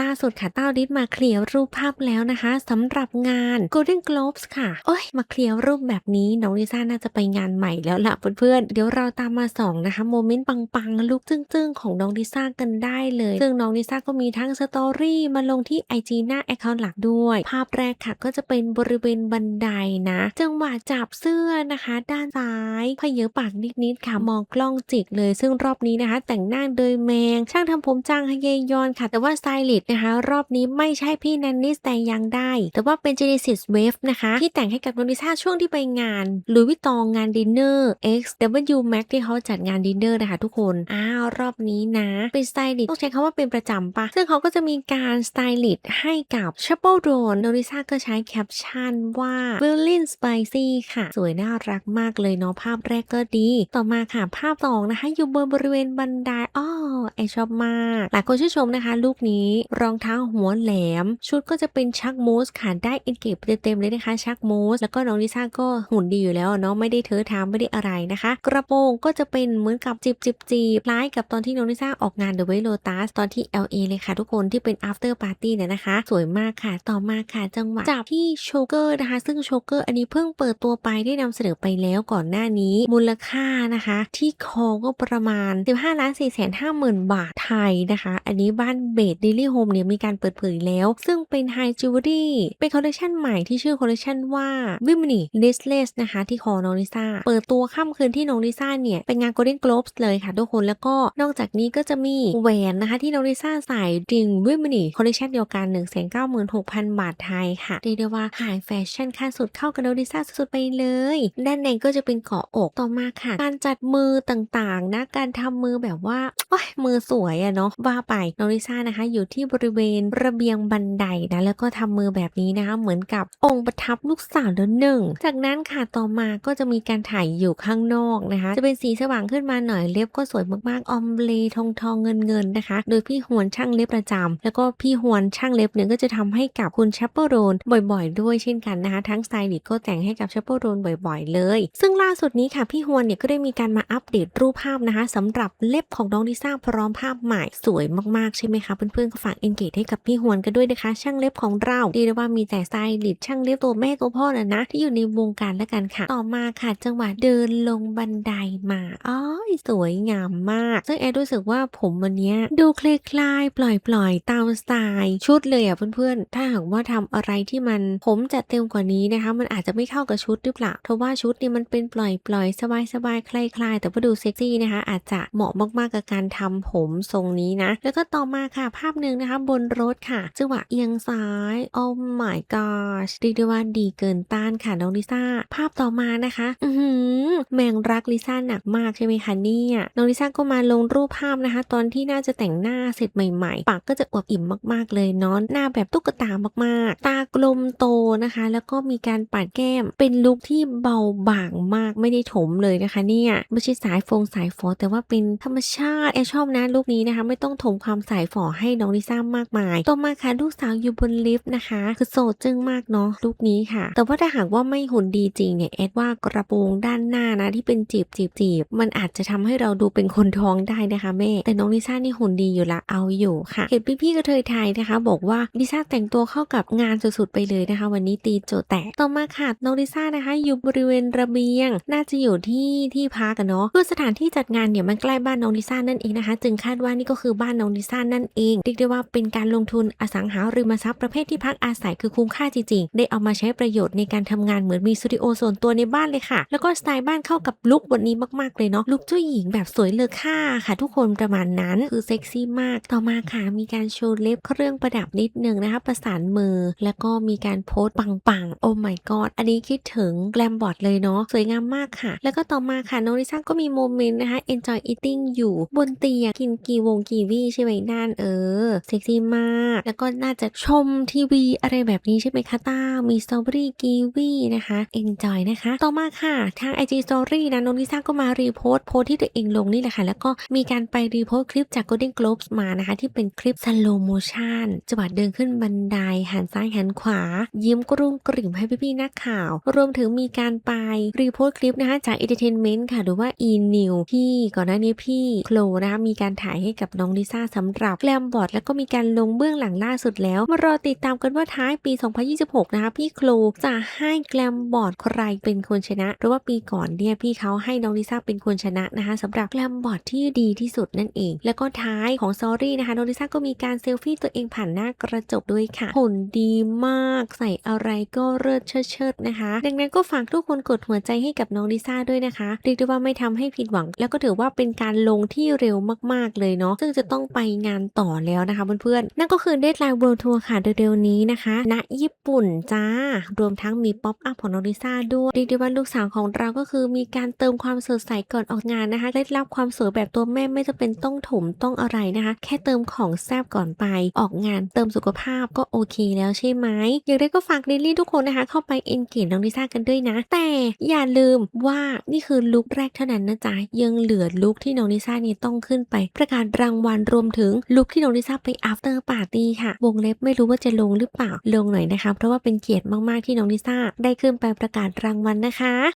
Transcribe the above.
ล่าสุดค่ะเต้าดิสมาเคลียร์รูปภาพแล้วนะคะสำหรับงาน Golden Globes ค่ะโอ้ยมาเคลียร์รูปแบบนี้น้องลิซ่าน่าจะไปงานใหม่แล้วล่ะเพื่อนๆเดี๋ยวเราตามมาส่องนะคะโมเมนต์ปังๆ ลูกจึ้งๆ ของน้องลิซ่ากันได้เลย ซึ่งน้องลิซ่าก็มีทั้งสตอรี่มาลงที่ IG หน้าแอคเคาท์หลักด้วย ภาพแรกค่ะก็จะเป็นบริเวณบันไดนะ จังหวะจับเสื้อนะคะ ด้านซ้ายพเยอปากนิดๆค่ะมองกล้องจิกเลย ซึ่งรอบนี้นะคะ แต่งหน้าโดยแมง ช่างทำผมจางฮเยยอนค่ะ แต่ว่าสไตลิสนะคะ รอบนี้ไม่ใช่พี่นันนิสแต่ยังได้ แต่ว่าเป็น Genesis Wave นะคะ ที่แต่งให้กับโนริซ่าช่วงที่ไปงานหรือวิตองงานดินเนอร์ X W Max ที่เขาจัดงานดินเนอร์นะคะทุกคนอ้าวรอบนี้นะ เป็นสไตลิสต้องใช้คำว่าเป็นประจำปะซึ่งเขาก็จะมีการสไตลิสต์ให้กับ Chappell Drone น้องลิซ่าก็ใช้แคปชั่นว่า w i l l i n Spicy ค่ะ สวยน่ารักมากเลยเนาะภาพแรกก็ดี ต่อมาค่ะภาพสองนะคะ อยู่บนบริเวณบันไดอ้อ ไอชอบมาก หลายคนชื่นชมนะคะ ลูกนี้รองเท้าหัวแหลม ชุดก็จะเป็นชักมูสค่ะได้เอ็นเกจเต็มๆเลยนะคะชักมูสแล้วก็น้องลิซ่าก็หุ่นดีอยู่แล้วเนาะไม่ได้เทอะทามไม่ได้อะไรนะคะ กระโปรงก็จะเป็นเหมือนกับจิบจิบจีบคล้ายกับตอนที่น้องลิซ่าออกงาน The Way Lotus ตอนที่ LA เลยค่ะทุกคนที่เป็น after party เนี่ยนะคะ สวยมากค่ะต่อมาค่ะจังหวะจับที่โชเกอร์นะคะ ซึ่งโชเกอร์อันนี้เพิ่งเปิดตัวไปได้นำเสนอไปแล้วก่อนหน้านี้ มูลค่านะคะ ที่คอก็ประมาณ 15ล้าน4 5 0 0 0 0บาทไทยนะคะ อันนี้บ้านเบดดิลี่โฮมเนี่ยมีการเปิดเผยแล้ว ซึ่งเป็นไฮจิวเวลรี่เป็นคอลเลคชันใหม่ที่ชื่อคอลเลคชันว่าวิมนี่ลิสเลสนะคะที่คอน้องลิซ่าเปิดตัวค่ำคืนที่น้องลิซ่าเนี่ยเป็นงาน Golden Globes เลยค่ะทุกคนแล้วก็นอกจากนี้ก็จะมีแหวนนะคะที่น้องลิซ่าใส่ดริงวิมนี่คอลเลคชันเดียวกัน 1 9 6 0 0 0 บาทไทยค่ะเรียกได้ว่าหายแฟชั่นค่าสุดเข้ากับน้องลิซ่าสุดๆไปเลย ด้านในก็จะเป็นเกาะอกต่อมาค่ะ การจัดมือต่างๆนะการทำมือแบบว่าโอ้ยมือสวยอะเนาะว่าไปน้องลิซ่านะคะ อยู่ที่บริเวณระเบียงบันไดนะแล้วก็ทำมือแบบนี้นะคะ เหมือนกับองค์ประทับลูกสาวแล้วหนึ่ง จากนั้นค่ะต่อมาก็จะมีการถ่ายอยู่ข้างนอกนะคะ จะเป็นสีสว่างขึ้นมาหน่อยเล็บก็สวยมากๆออมเลทองทองเงินเงินๆนะคะ โดยพี่หวนช่างเล็บประจำแล้วก็พี่หวนช่างเล็บเนี่ยก็จะทำให้กับคุณแชปเปอร์โรนบ่อยๆ ด้วยเช่นกันนะคะ ทั้งสไตลิสต์ก็แต่งให้กับแชปเปอร์โรนบ่อยๆ เลย ซึ่งล่าสุดนี้ค่ะพี่ฮวนเนี่ยก็ได้มีการมาอัปเดตรูปภาพนะคะสำหรับเล็บของน้องลิซ่าพร้อมภาพใหม่สวยมากๆใช่ไหมคะเพื่อนๆก็ฝากเอนเกจให้กับพี่ฮวนกันด้วยนะคะ ช่างเล็บของเราดีได้ว่ามีแต่สไตลิสต์ช่างเล็บตัวแม่ตัวพ่อนะนะ ที่อยู่ในวงการแล้วกันค่ะ ต่อมาค่ะ จังหวะเดินลงบันไดมาอ้อสวยงามมาก ซึ่งแอดรู้สึกว่าผมวันนี้ดูคลายๆปล่อยๆตามสไตล์ชุดเลยอะเพื่อนๆ ถ้าหากว่าทำอะไรที่มันผมจัดเต็มกว่านี้นะคะ มันอาจจะไม่เข้ากับชุดหรือเปล่าเพราะว่าชุดเนี่ยมันเป็นปล่อยๆสบายๆคลายๆแต่ว่าดูเซ็กซี่นะคะ อาจจะเหมาะมากๆกับการทำผมทรงนี้นะ แล้วก็ต่อมาค่ะภาพหนึ่งนะคะ บนรถค่ะจังหวะเอียงซ้าย Oh my gosh เรียกได้ว่าดีเกินต้านค่ะน้องลิซ่า ภาพต่อมานะคะ อือหือ แมงรักลิซ่าหนักมากใช่ไหมคะเนี่ยน้องลิซ่าก็มาลงรูปภาพนะคะ ตอนที่น่าจะแต่งหน้าเสร็จใหม่ๆ ปากก็จะอวบอิ่มมากๆเลยเนาะหน้าแบบตุ๊กตามากๆ ตากลมโตนะคะ แล้วก็มีการปาดแก้ม เป็นลุคที่เบาบางมากไม่ได้ถมเลยนะคะเนี่ยไม่ใช่สายฟงสายฝอแต่ว่าเป็นธรรมชาติแอชอบนะลุคนี้นะคะ ไม่ต้องถมความสายฝอให้น้องลิซ่ามากมายต่อมาค่ะลูกสาวอยู่บนลิฟต์นะคะ คือโสดจึงมากเนาะลุคนี้ค่ะ แต่ว่าถ้าหากว่าไม่หุ่นดีจริงเนี่ยแอดว่ากระโปรงด้านหน้านะที่เป็นจีบจีบจีบมันอาจจะทำให้เราดูเป็นคนท้องได้นะคะแม่ แต่น้องลิซ่านี่หุ่นดีอยู่ละเอาอยู่ค่ะเห็นพี่ๆกระเทยไทยนะคะ บอกว่าลิซ่าแต่งตัวเข้ากับงานสุดๆไปเลยนะคะ วันนี้ตีโจแตกต่อมาค่ะน้องลิซ่านะคะ อยู่บริเวณระเบียง น่าจะอยู่ที่ที่พักกันเนาะคือสถานที่จัดงานเนี่ยมันใกล้บ้านน้องลิซ่านั่นเองนะคะ จึงคาดว่านี่ก็คือบ้านน้องลิซ่านั่นเองเรียกได้ว่าเป็นการลงทุนอสังหาริมทรัพย์ประเภทที่พักอาศัยคือคุ้มค่าจริงๆ ได้เอามาใช้ประโยชน์ในการทำงานเหมือนมีสตูดิโอส่วนตัวในบ้านเลยค่ะ แล้วก็สไตล์บ้านเข้ากับลุควันนี้มากๆเลยเนาะลุคเจ้าหญิงแบบสวยเลอค่าค่ะ ทุกคนประมาณนั้นคือเซ็กซี่มาก ต่อมาค่ะมีการโชว์เล็บเครื่องประดับนิดนึงนะคะ ประสานมือ แล้วก็มีการโพสต์ปังๆโอ้ my god อันนี้คิดถึงแกลมบอร์ดเลยเนาะสวยงามมากค่ะ แล้วก็ต่อมาค่ะน้องลิซ่าก็มีโมเมนต์นะคะ enjoy eating อยู่บนเตียงกินกีวงกีวีใช่ไหมนั่นเออเซ็กซี่มาก แล้วก็น่าจะชมทีวีอะไรแบบนี้ใช่ไหมคะต้ามีสตรอเบอรี่กีวีนะคะ enjoy นะคะ ต่อมาค่ะทาง IG Story นะน้องลิซ่าก็มารีโพสต์โพสที่ตัวเองลงนี่แหละค่ะ แล้วก็มีการไปรีโพสต์คลิปจาก Golden Globes มานะคะ ที่เป็นคลิป slow motion จังหวะเดินขึ้นบันไดหันซ้ายหันขวา ยิ้มกรุ้งกริ่มให้พี่ๆนักข่าว รวมถึงมีการไปรีโพสต์คลิปนะคะจาก Entertainment ค่ะ หรือว่า e n e w ที่ก่อนหน้านี้พี่โคลนะคะมีการถ่ายให้กับน้องลิซ่าสำหรับแกลมบอร์ดแล้วก็มีการลงเบื้องหลังล่าสุดแล้วมารอติดตามกันว่าท้ายปี 2026 นะคะพี่โครูจะให้แกลมบอร์ดใครเป็นคนชนะเพราะว่าปีก่อนเนี่ยพี่เขาให้น้องลิซ่าเป็นคนชนะนะคะสำหรับแกลมบอร์ดที่ดีที่สุดนั่นเอง แล้วก็ท้ายของซอรี่นะคะน้องลิซ่าก็มีการเซลฟี่ตัวเองผ่านหน้ากระจกด้วยค่ะหุ่นดีมากใส่อะไรก็เลิศเชิดเชิดนะคะ ดังนั้นก็ฝากทุกคนกดหัวใจให้กับน้องลิซ่าด้วยนะคะเรียกได้ว่าไม่ทำให้ผิดหวัง แล้วก็ถือว่าเป็นการลงที่เร็วมากๆเลยเนาะซึ่งจะต้องไปงานต่อแล้วนะคะเพื่อนๆนั่นก็คือเดทไลน์ World Tour ค่ะเร็วๆนี้นะคะณญี่ปุ่นจ้ารวมทั้งมีป๊อปอัพของน้องลิซ่าด้วยเรียกได้ว่าลูกสาวของเราก็คือือมีการเติมความสดใสก่อนออกงานนะคะเคล็ดลับความสวยแบบตัวแม่ไม่จะเป็นต้องถมต้องอะไรนะคะ แค่เติมของแซบก่อนไปออกงาน เติมสุขภาพก็โอเคแล้วใช่ไหมอย่างไรก็ฝากลิลลี่ทุกคนนะคะ เข้าไปเอนเกจน้องลิซ่ากันด้วยนะ แต่อย่าลืมว่านี่คือลุคแรกเท่านั้นนะจ๊ะยังเหลือลุคที่น้องลิซ่าเนี่ยต้องขึ้นไป ประกาศรางวัลรวมถึงลุคที่น้องลิซ่าไป after party ค่ะ วงเล็บไม่รู้ว่าจะลงหรือเปล่าลงหน่อยนะคะ เพราะว่าเป็นเกียรติมากๆที่น้องลิซ่าได้ขึ้นไปประกาศรางวัลนะคะ